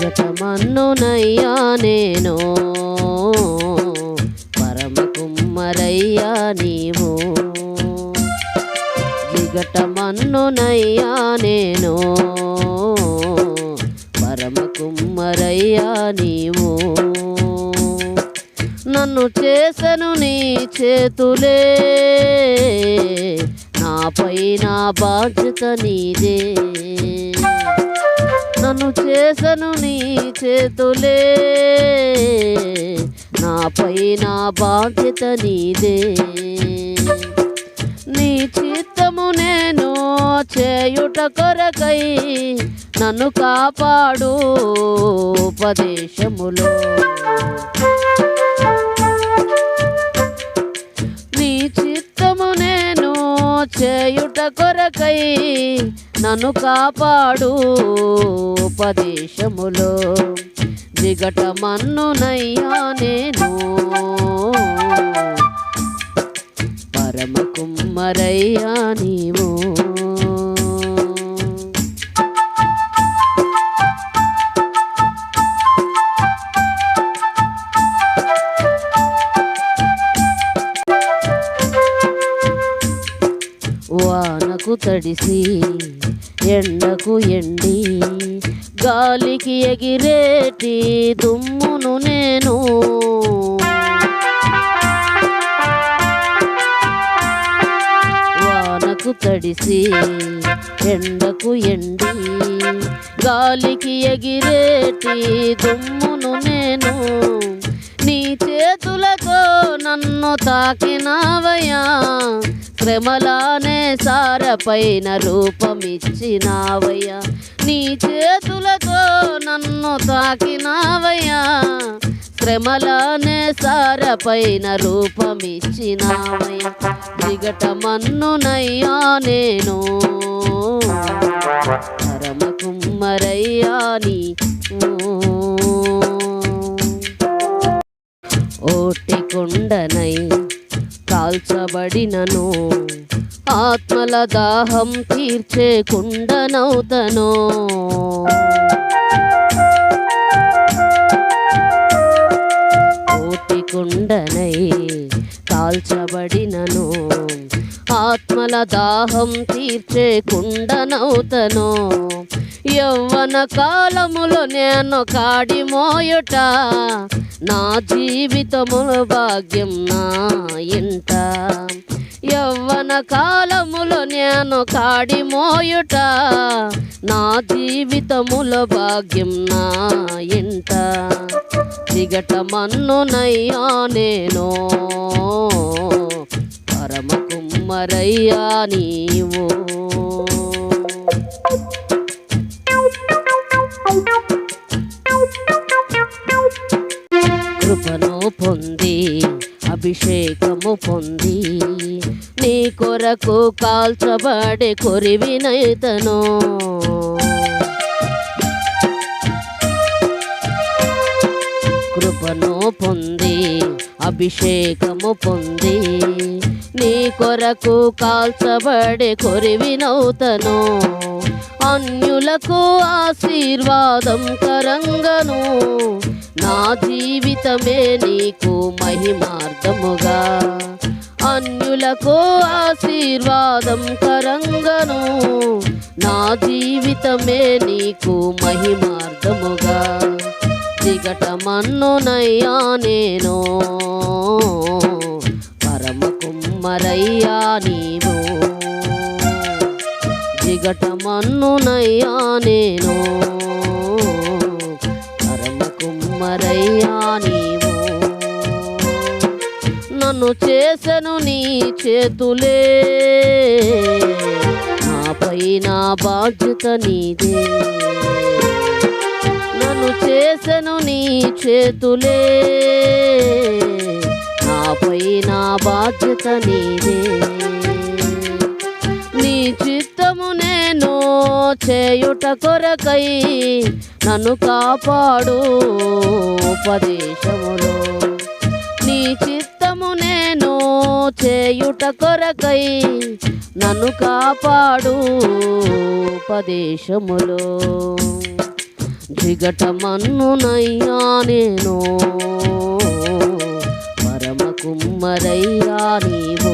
జిగటమన్నునయ్యా నేను. పరమ కుమ్మరయ్యా నీవు. జిగటమన్నునయ్యా నేను. పరమ కుమ్మరయ్యా నీవు. నన్ను చేసను నీ చేతులే. నాపై నా బాధ్యత నీదే. నన్ను చేసను నీ చేతులే. నాపై నా బాధ్యత నీదే. నీ చిత్తము నేను చేయుట కొరకై నన్ను కాపాడు ఉపదేశములో. నీ చిత్తము నేను చేయుట కొరకై నన్ను కాపాడు ఉపదేశములో జిగటమన్నునయ్యా నేను. పరమ కుమ్మరయ్యా నీవు. వానకు తడిసి ఎండకు ఎండి గాలికి ఎగిరేటి దుమ్మును నేను. వానకు తడిసి ఎండకు ఎండి గాలికి ఎగిరేటి దుమ్మును నేను. నీ చేతులతో నన్ను తాకినావయ్యా శ్రమలానే సారపైన రూపమిచ్చినావయ్యా. నీ చేతులతో నన్ను తాకినావయ్యా. శ్రమలానే సారపైన రూపమిచ్చినావయ్యా. దిగటమన్నునయ్యా నేను. పరమ కుమ్మరయ్యా నీ ఓటి కొండనై కాల్చబడినను. ఆత్మల దాహం తీర్చే కుండనవుతను ఆత్మల దాహం తీర్చే కుండనవుతను యవ్వన కాలములో నేను కాడి మోయుట. నా జీవితములు భాగ్యం నా ఇంట. యవ్వన కాలములో నేను కాడి మోయుట. నా జీవితముల భాగ్యం నా ఇంట. దిగటమన్నునయ్యా నేను. పరమ మరయ్యా నీవు. కృపను పొంది అభిషేకము పొంది నీ కొరకు కాల్చబడే కొరివినైతను. కృపను పొంది అభిషేకము పొంది నీ కొరకు కాల్చబడే కొరివినవుతను అన్యులకు ఆశీర్వాదం కరంగను. నా జీవితమే నీకు మహిమార్థముగా. అన్యులకు ఆశీర్వాదం కరంగను. నా జీవితమే నీకు మహిమార్థముగా. దిగటమన్నునయ్యా నేను. అమరయ్యా నీవు. జిగటమన్నునయ్యా నేను. పరమ కుమ్మరయ్యా నీవు. నన్ను చేసను నీ చేతులే. నాపై నా బాధ్యత నీదే. నన్ను చేసను నీ చేతులే. నాపై నా బాధ్యత నీదే. నీ చిత్తము నేను చేయుట కొరకై నన్ను కాపాడు ఉపదేశములో. నీ చిత్తము నేను చేయుట కొరకై నన్ను కాపాడు ఉపదేశములో. జిగటమన్నునయ్యా నేను కుమ్మరయ్యా నీవు